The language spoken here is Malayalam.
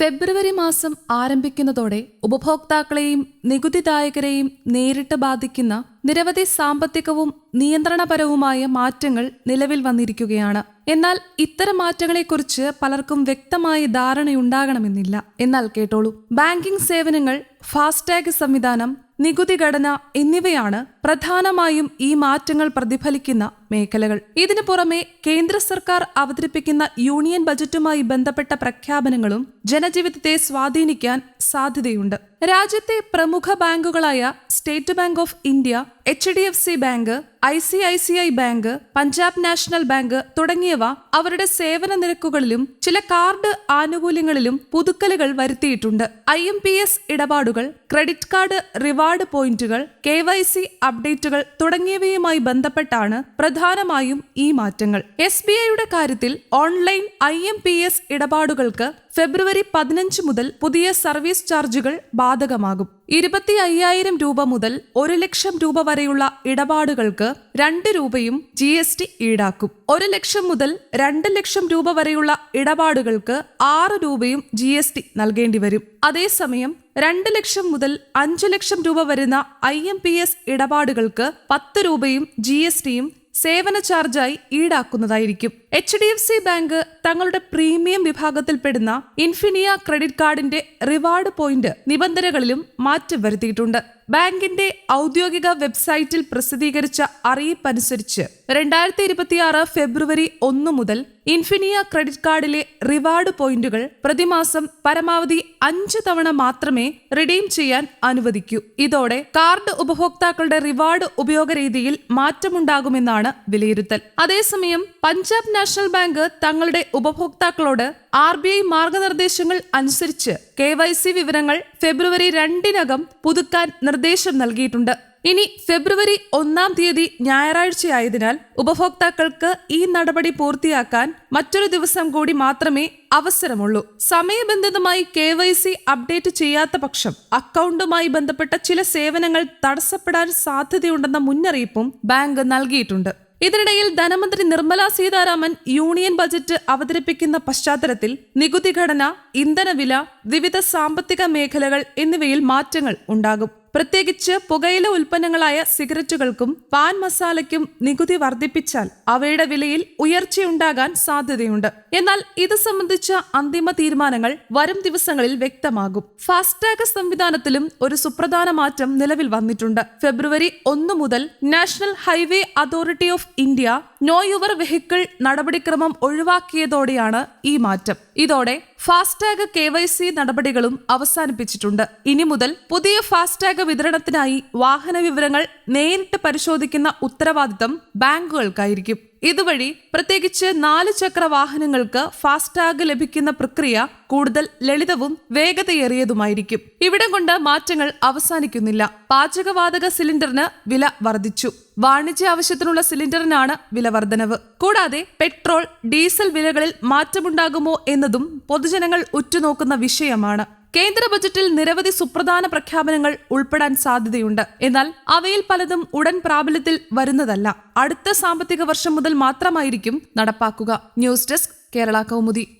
ഫെബ്രുവരി മാസം ആരംഭിക്കുന്നതോടെ ഉപഭോക്താക്കളെയും നികുതിദായകരെയും നേരിട്ട് ബാധിക്കുന്ന നിരവധി സാമ്പത്തികവും നിയന്ത്രണപരവുമായ മാറ്റങ്ങൾ നിലവിൽ വന്നിരിക്കുകയാണ്. എന്നാൽ ഇത്തരം മാറ്റങ്ങളെക്കുറിച്ച് പലർക്കും വ്യക്തമായ ധാരണയുണ്ടാകണമെന്നില്ല. എന്നാൽ കേട്ടോളൂ. ബാങ്കിംഗ് സേവനങ്ങൾ ഫാസ്ടാഗ് സംവിധാനം നികുതി ഘടന എന്നിവയാണ് പ്രധാനമായും ഈ മാറ്റങ്ങൾ പ്രതിഫലിക്കുന്ന മേഖലകൾ. ഇതിനു പുറമെ കേന്ദ്ര സർക്കാർ അവതരിപ്പിക്കുന്ന യൂണിയൻ ബജറ്റുമായി ബന്ധപ്പെട്ട പ്രഖ്യാപനങ്ങളും ജനജീവിതത്തെ സ്വാധീനിക്കാൻ സാധ്യതയുണ്ട്. രാജ്യത്തെ പ്രമുഖ ബാങ്കുകളായ state bank of India H bank I C I C I bank Punjab national bank തുടങ്ങിയവ അവരുടെ സേവന നിരക്കുകളിലും ചില കാർഡ് ആനുകൂല്യങ്ങളിലും പുതുക്കലുകൾ വരുത്തിയിട്ടുണ്ട്. ഐ എം പി എസ് ഇടപാടുകൾ ക്രെഡിറ്റ് കാർഡ് റിവാർഡ് പോയിന്റുകൾ കെ വൈ സി അപ്ഡേറ്റുകൾ തുടങ്ങിയവയുമായി ബന്ധപ്പെട്ടാണ് പ്രധാനമായും ഈ മാറ്റങ്ങൾ. എസ് ബി ഐയുടെ കാര്യത്തിൽ online I M P S ഇടപാടുകൾക്ക് ഫെബ്രുവരി പതിനഞ്ച് മുതൽ പുതിയ സർവീസ് ചാർജുകൾ ബാധകമാകും. ഇരുപത്തി അയ്യായിരം രൂപ മുതൽ ഒരു ലക്ഷം രൂപ വരെയുള്ള ഇടപാടുകൾക്ക് രണ്ട് രൂപയും ജി എസ് ടി ഈടാക്കും. ഒരു ലക്ഷം മുതൽ രണ്ട് ലക്ഷം രൂപ വരെയുള്ള ഇടപാടുകൾക്ക് ആറ് രൂപയും ജി എസ് ടി നൽകേണ്ടി വരും. അതേസമയം രണ്ട് ലക്ഷം മുതൽ അഞ്ച് ലക്ഷം രൂപ വരുന്ന ഐ എം പി എസ് ഇടപാടുകൾക്ക് പത്ത് രൂപയും ജി എസ് ടിയും സേവന ചാർജായി ഈടാക്കുന്നതായിരിക്കും. H D F C bank തങ്ങളുടെ പ്രീമിയം വിഭാഗത്തിൽപ്പെടുന്ന ഇൻഫിനിയ ക്രെഡിറ്റ് കാർഡിന്റെ റിവാർഡ് പോയിന്റ് നിബന്ധനകളിലും മാറ്റം വരുത്തിയിട്ടുണ്ട്. ബാങ്കിന്റെ ഔദ്യോഗിക വെബ്സൈറ്റിൽ പ്രസിദ്ധീകരിച്ച അറിയിപ്പനുസരിച്ച് രണ്ടായിരത്തി ഇരുപത്തിയാറ് ഫെബ്രുവരി ഒന്ന് മുതൽ ഇൻഫിനിയ ക്രെഡിറ്റ് കാർഡിലെ റിവാർഡ് പോയിന്റുകൾ പ്രതിമാസം പരമാവധി അഞ്ച് തവണ മാത്രമേ റിഡീം ചെയ്യാൻ അനുവദിക്കൂ. ഇതോടെ കാർഡ് ഉപഭോക്താക്കളുടെ റിവാർഡ് ഉപയോഗ രീതിയിൽ മാറ്റമുണ്ടാകുമെന്നാണ് വിലയിരുത്തൽ. അതേസമയം പഞ്ചാബ് നാഷണൽ ബാങ്ക് തങ്ങളുടെ ഉപഭോക്താക്കളോട് ആർ ബി ഐ മാർഗനിർദ്ദേശങ്ങൾ അനുസരിച്ച് കെ വൈ സി വിവരങ്ങൾ ഫെബ്രുവരി രണ്ടിനകം പുതുക്കാൻ നിർദ്ദേശം നൽകിയിട്ടുണ്ട്. ഇനി ഫെബ്രുവരി ഒന്നാം തീയതി ഞായറാഴ്ചയായതിനാൽ ഉപഭോക്താക്കൾക്ക് ഈ നടപടി പൂർത്തിയാക്കാൻ മറ്റൊരു ദിവസം കൂടി മാത്രമേ അവസരമുള്ളൂ. സമയബന്ധിതമായി കെ വൈ സി അപ്ഡേറ്റ് ചെയ്യാത്ത പക്ഷം അക്കൗണ്ടുമായി ബന്ധപ്പെട്ട ചില സേവനങ്ങൾ തടസ്സപ്പെടാൻ സാധ്യതയുണ്ടെന്ന മുന്നറിയിപ്പും ബാങ്ക് നൽകിയിട്ടുണ്ട്. ഇതിനിടയിൽ ധനമന്ത്രി നിർമ്മല സീതാരാമൻ യൂണിയൻ ബജറ്റ് അവതരിപ്പിക്കുന്ന പശ്ചാത്തലത്തിൽ നികുതി ഘടന ഇന്ധനവില വിവിധ സാമ്പത്തിക മേഖലകൾ എന്നിവയിൽ മാറ്റങ്ങൾ ഉണ്ടാകും. പ്രത്യേകിച്ച് പുകയില ഉൽപ്പന്നങ്ങളായ സിഗരറ്റുകൾക്കും പാൻ മസാലയ്ക്കും നികുതി വർദ്ധിപ്പിച്ചാൽ അവയുടെ വിലയിൽ ഉയർച്ചയുണ്ടാകാൻ സാധ്യതയുണ്ട്. എന്നാൽ ഇത് സംബന്ധിച്ച അന്തിമ തീരുമാനങ്ങൾ വരും ദിവസങ്ങളിൽ വ്യക്തമാകും. ഫാസ്ടാഗ് സംവിധാനത്തിലും ഒരു സുപ്രധാന മാറ്റം നിലവിൽ വന്നിട്ടുണ്ട്. ഫെബ്രുവരി ഒന്ന് മുതൽ national highway authority of India know your vehicle നടപടിക്രമം ഒഴിവാക്കിയതോടെയാണ് ഈ മാറ്റം. ഇതോടെ ഫാസ്ടാഗ് കെ വൈ സി നടപടികളും അവസാനിപ്പിച്ചിട്ടുണ്ട്. ഇനി മുതൽ പുതിയ ഫാസ്ടാഗ് വിതരണത്തിനായി വാഹന വിവരങ്ങൾ നേരിട്ട് പരിശോധിക്കുന്ന ഉത്തരവാദിത്തം ബാങ്കുകൾക്കായിരിക്കും. ഇതുവഴി പ്രത്യേകിച്ച് നാല് ചക്ര വാഹനങ്ങൾക്ക് ഫാസ്ടാഗ് ലഭിക്കുന്ന പ്രക്രിയ കൂടുതൽ ലളിതവും വേഗതയേറിയതുമായിരിക്കും. ഇവിടം കൊണ്ട് മാറ്റങ്ങൾ അവസാനിക്കുന്നില്ല. പാചകവാതക സിലിണ്ടറിന് വില വർദ്ധിച്ചു. വാണിജ്യ ആവശ്യത്തിനുള്ള സിലിണ്ടറിനാണ് വില വർധനവ്. കൂടാതെ പെട്രോൾ ഡീസൽ വിലകളിൽ മാറ്റമുണ്ടാകുമോ എന്നതും പൊതുജനങ്ങൾ ഉറ്റുനോക്കുന്ന വിഷയമാണ്. കേന്ദ്ര ബജറ്റിൽ നിരവധി സുപ്രധാന പ്രഖ്യാപനങ്ങൾ ഉൾപ്പെടാൻ സാധ്യതയുണ്ട്. എന്നാൽ അവയിൽ പലതും ഉടൻ പ്രാബല്യത്തിൽ വരുന്നതല്ല. അടുത്ത സാമ്പത്തിക വർഷം മുതൽ മാത്രമായിരിക്കും നടപ്പാക്കുക. News desk Kerala Kaumudi.